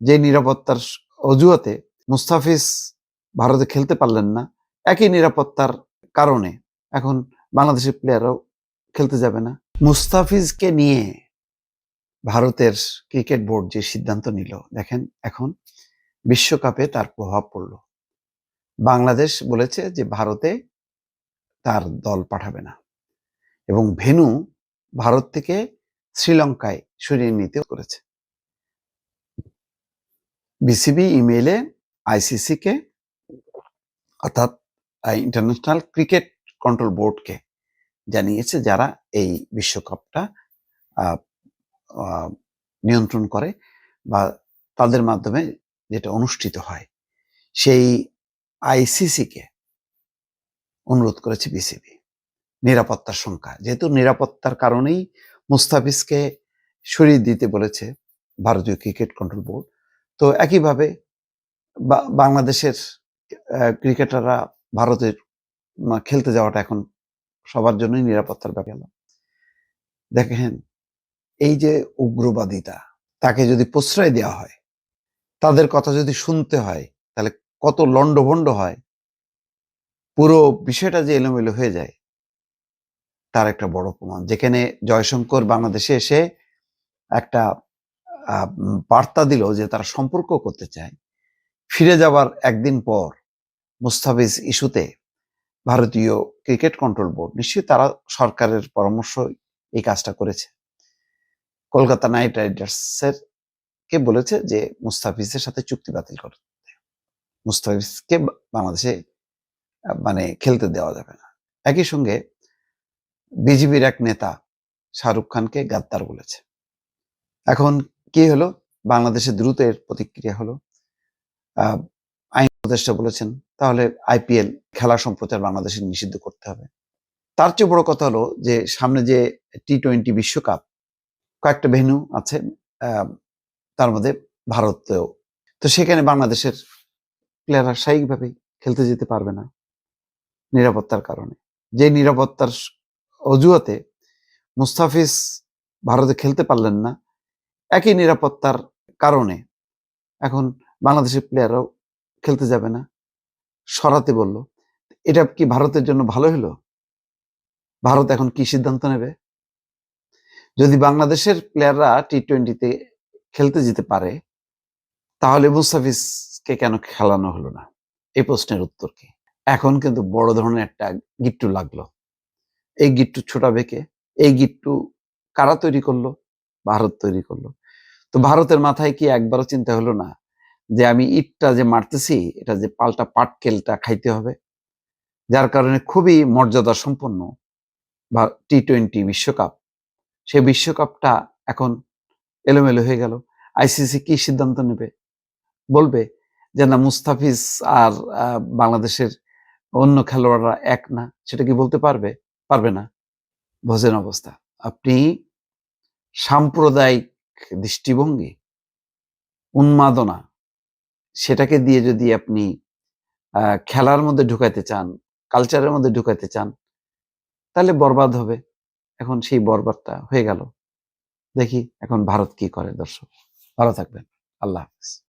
যে নিরাপত্তার অজুহাতে মুস্তাফিজ ভারতে খেলতে পারলেন না, একই নিরাপত্তার কারণে এখন বাংলাদেশের প্লেয়াররাও খেলতে যাবে না। মুস্তাফিজকে নিয়ে ভারতের ক্রিকেট বোর্ড যে সিদ্ধান্ত নিল, দেখেন এখন বিশ্বকাপে তার প্রভাব পড়ল। বাংলাদেশ বলেছে যে ভারতে তার দল পাঠাবে না এবং ভেনু ভারত থেকে শ্রীলঙ্কায় সরিয়ে নিতে করেছে। বিসিবি ইমেইলে আইসিসি কে অর্থাৎ ইন্টারন্যাশনাল ক্রিকেট কন্ট্রোল বোর্ডকে জানিয়েছে যারা এই বিশ্বকাপটা নিয়ন্ত্রণ করে বা তাদের মাধ্যমে যেটা অনুষ্ঠিত হয়, সেই আইসিসি কে অনুরোধ করেছে বিসিবি নিরাপত্তার সংখ্যা, যেহেতু নিরাপত্তার কারণেই মুস্তাফিজকে সরিয়ে দিতে বলেছে ভারতীয় ক্রিকেট কন্ট্রোল বোর্ড তো একইভাবে বাংলাদেশের ক্রিকেটাররা ভারতের খেলতে যাওয়াটা এখন সবার জন্যই নিরাপত্তার ব্যাপার দেখেন, এই যে উগ্রবাদিতা তাকে যদি প্রশ্রয় দেওয়া হয়, তাদের কথা যদি শুনতে হয়, তাহলে কত লন্ডভন্ড হয়। পুরো বিষয়টা যে এলোমেলো হয়ে যায়, তার একটা বড় প্রমাণ। যেখানে জয়শঙ্কর বাংলাদেশে এসে একটা বার্তা দিল যে তারা সম্পর্ক করতে চায়। ফিরে যাবার একদিন পর মুস্তাফিজ ইস্যুতে ভারতীয় ক্রিকেট কন্ট্রোল বোর্ড, নিশ্চয়ই তারা সরকারের পরামর্শ এই কাজটা করেছে। কলকাতা নাইট রাইডার্সের কে বলেছে যে মুস্তাফিজের সাথে চুক্তি বাতিল করতে মুস্তাফিজকে বাংলাদেশে মানে খেলতে দেওয়া যাবে না। একই সঙ্গে বিজেপির এক নেতা শাহরুখ খানকে গাদ্দার বলেছে। এখন কি হলো? বাংলাদেশে দ্রুত এর প্রতিক্রিয়া হলো। আইন উপদেষ্টা বলেছেন, তাহলে আইপিএল খেলা সম্প্রচার বাংলাদেশে নিষিদ্ধ করতে হবে। তার চেয়ে বড় কথা হলো যে, সামনে যে টি টোয়েন্টি বিশ্বকাপ, কয়েকটা ভেন্যু আছে তার মধ্যে ভারতেও। তো সেখানে বাংলাদেশের প্লেয়াররা স্বাভাবিকভাবেই খেলতে যেতে পারবে না, নিরাপত্তার কারণে। যে নিরাপত্তার অজুহাতে মুস্তাফিজ ভারতে খেলতে পারলেন না একই নিরাপত্তার কারণে এখন বাংলাদেশের প্লেয়াররাও খেলতে যাবে না। সরাতে বলল, এটা কি ভারতের জন্য ভালো হলো ভারত এখন কি সিদ্ধান্ত নেবে? যদি বাংলাদেশের প্লেয়াররা টি টোয়েন্টিতে খেলতে যেতে পারে, তাহলে মুস্তাফিজকে কেন খেলানো হলো না? এই প্রশ্নের উত্তর কি? এখন কিন্তু বড় ধরনের একটা গিট্টু লাগল। এই গিট্টু ছোটাবে কে? এই গিট্টু কারা তৈরি করল? ভারত তৈরি করল। তো ভারতের মাথায় কি একবারও চিন্তা হলো না যে আমি ইটটা যে মারতেছি, এটা যে পাল্টা পাটকেলটা খাইতে হবে? যার কারণে খুবই মর্যাদা সম্পন্ন বা টি টোয়েন্টি বিশ্বকাপ। সেই বিশ্বকাপটা এখন এলোমেলো হয়ে গেল। আইসিসি কি সিদ্ধান্ত নেবে? বলবে যে না, মুস্তাফিজ আর বাংলাদেশের অন্য খেলোয়াড়রা এক না। সেটা কি বলতে পারবে? পারবে না। বোঝেন অবস্থা। আপনি সাম্প্রদায়িক দৃষ্টিভঙ্গি, উন্মাদনা, সেটাকে দিয়ে যদি আপনি খেলার মধ্যে ঢুকাইতে চান কালচারের মধ্যে ঢুকাইতে চান, তাহলে বরবাদ হবে। এখন সেই বরবাদটা হয়ে গেল। দেখি এখন ভারত কি করে দর্শক। ভালো থাকবেন। আল্লাহ হাফিজ।